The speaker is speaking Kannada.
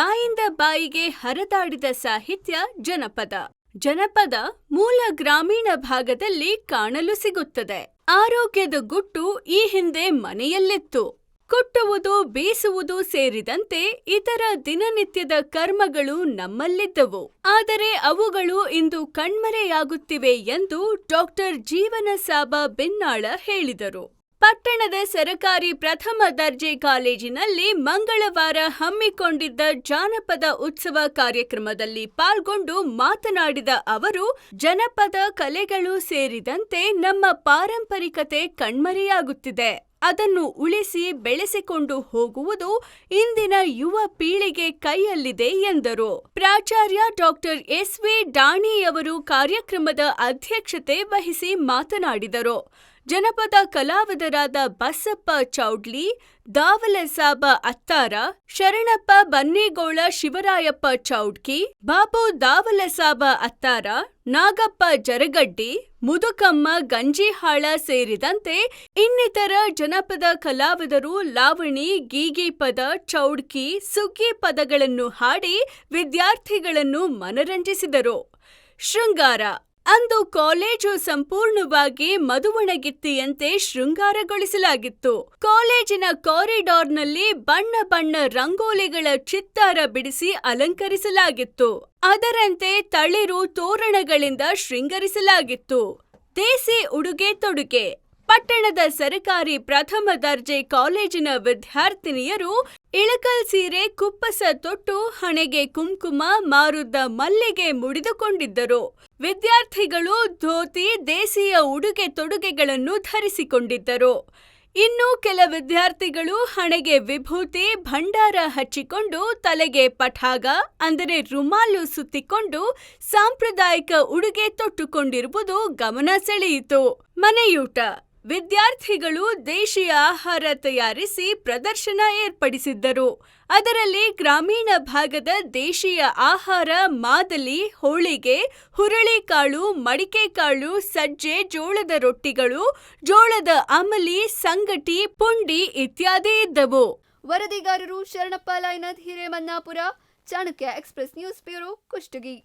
ಬಾಯಿಂದ ಬಾಯಿಗೆ ಹರಿದಾಡಿದ ಸಾಹಿತ್ಯ ಜನಪದ. ಜನಪದ ಮೂಲ ಗ್ರಾಮೀಣ ಭಾಗದಲ್ಲಿ ಕಾಣಲು ಸಿಗುತ್ತದೆ. ಆರೋಗ್ಯದ ಗುಟ್ಟು ಈ ಹಿಂದೆ ಮನೆಯಲ್ಲಿತ್ತು. ಕುಟ್ಟುವುದು, ಬೀಸುವುದು ಸೇರಿದಂತೆ ಇತರ ದಿನನಿತ್ಯದ ಕರ್ಮಗಳು ನಮ್ಮಲ್ಲಿದ್ದವು. ಆದರೆ ಅವುಗಳು ಇಂದು ಕಣ್ಮರೆಯಾಗುತ್ತಿವೆ ಎಂದು ಡಾಕ್ಟರ್ ಜೀವನ ಸಾಬ ಬೆನ್ನಾಳ ಹೇಳಿದರು. ಪಟ್ಟಣದ ಸರಕಾರಿ ಪ್ರಥಮ ದರ್ಜೆ ಕಾಲೇಜಿನಲ್ಲಿ ಮಂಗಳವಾರ ಹಮ್ಮಿಕೊಂಡಿದ್ದ ಜಾನಪದ ಉತ್ಸವ ಕಾರ್ಯಕ್ರಮದಲ್ಲಿ ಪಾಲ್ಗೊಂಡು ಮಾತನಾಡಿದ ಅವರು, ಜನಪದ ಕಲೆಗಳು ಸೇರಿದಂತೆ ನಮ್ಮ ಪಾರಂಪರಿಕತೆ ಕಣ್ಮರೆಯಾಗುತ್ತಿದೆ. ಅದನ್ನು ಉಳಿಸಿ ಬೆಳೆಸಿಕೊಂಡು ಹೋಗುವುದು ಇಂದಿನ ಯುವ ಪೀಳಿಗೆ ಕೈಯಲ್ಲಿದೆ ಎಂದರು. ಪ್ರಾಚಾರ್ಯ ಡಾಕ್ಟರ್ ಎಸ್ ವಿ ಡಾಣಿಯವರು ಕಾರ್ಯಕ್ರಮದ ಅಧ್ಯಕ್ಷತೆ ವಹಿಸಿ ಮಾತನಾಡಿದರು. ಜನಪದ ಕಲಾವಿದರಾದ ಬಸಪ್ಪ ಚೌಡ್ಲಿ, ದಾವಲಸಾಬ ಅತ್ತಾರ, ಶರಣಪ್ಪ ಬನ್ನೇಗೋಳ ಶಿವರಾಯಪ್ಪ ಚೌಡ್ಕಿ ಬಾಬು ದಾವಲಸಾಬ ಅತ್ತಾರ, ನಾಗಪ್ಪ ಜರಗಡ್ಡಿ, ಮುದುಕಮ್ಮ ಗಂಜಿಹಾಳ ಸೇರಿದಂತೆ ಇನ್ನಿತರ ಜನಪದ ಕಲಾವಿದರು ಲಾವಣಿ ಗೀಗಿ ಪದ ಚೌಡ್ಕಿ ಸುಗ್ಗಿ ಪದಗಳನ್ನು ಹಾಡಿ ವಿದ್ಯಾರ್ಥಿಗಳನ್ನು ಮನರಂಜಿಸಿದರು. ಶೃಂಗಾರ ಅಂದು ಕಾಲೇಜು ಸಂಪೂರ್ಣವಾಗಿ ಮದುವಣಗಿತ್ತಿಯಂತೆ ಶೃಂಗಾರಗೊಳಿಸಲಾಗಿತ್ತು. ಕಾಲೇಜಿನ ಕಾರಿಡಾರ್ನಲ್ಲಿ ಬಣ್ಣ ಬಣ್ಣ ರಂಗೋಲಿಗಳ ಚಿತ್ತಾರ ಬಿಡಿಸಿ ಅಲಂಕರಿಸಲಾಗಿತ್ತು. ಅದರಂತೆ ತಳಿರು ತೋರಣಗಳಿಂದ ಶೃಂಗರಿಸಲಾಗಿತ್ತು. ದೇಸಿ ಉಡುಗೆ ತೊಡುಗೆ. ಪಟ್ಟಣದ ಸರಕಾರಿ ಪ್ರಥಮ ದರ್ಜೆ ಕಾಲೇಜಿನ ವಿದ್ಯಾರ್ಥಿನಿಯರು ಇಳಕಲ್ ಸೀರೆ, ಕುಪ್ಪಸ ತೊಟ್ಟು, ಹಣೆಗೆ ಕುಂಕುಮ, ಮಾರುದ್ದ ಮಲ್ಲಿಗೆ ಮುಡಿದುಕೊಂಡಿದ್ದರು. ವಿದ್ಯಾರ್ಥಿಗಳು ಧೋತಿ, ದೇಸಿಯ ಉಡುಗೆ ತೊಡುಗೆಗಳನ್ನು ಧರಿಸಿಕೊಂಡಿದ್ದರು. ಇನ್ನು ಕೆಲ ವಿದ್ಯಾರ್ಥಿಗಳು ಹಣೆಗೆ ವಿಭೂತಿ, ಭಂಡಾರ ಹಚ್ಚಿಕೊಂಡು ತಲೆಗೆ ಪಠಾಗ ಅಂದರೆ ರುಮಾಲು ಸುತ್ತಿಕೊಂಡು ಸಾಂಪ್ರದಾಯಿಕ ಉಡುಗೆ ತೊಟ್ಟುಕೊಂಡಿರುವುದು ಗಮನ ಸೆಳೆಯಿತು. ಮನೆಯೂಟ ವಿದ್ಯಾರ್ಥಿಗಳು ದೇಶೀಯ ಆಹಾರ ತಯಾರಿಸಿ ಪ್ರದರ್ಶನ ಏರ್ಪಡಿಸಿದ್ದರು. ಅದರಲ್ಲಿ ಗ್ರಾಮೀಣ ಭಾಗದ ದೇಶೀಯ ಆಹಾರ ಮಾದಲಿ, ಹೋಳಿಗೆ, ಹುರಳಿಕಾಳು, ಮಡಿಕೆಕಾಳು, ಸಜ್ಜೆ, ಜೋಳದ ರೊಟ್ಟಿಗಳು, ಜೋಳದ ಅಮಲಿ, ಸಂಗಟಿ, ಪುಂಡಿ ಇತ್ಯಾದಿ ಇದ್ದವು. ವರದಿಗಾರರು Sharanappa Laynath Hiremannapura, Chanakya express news bureau Kushtagi.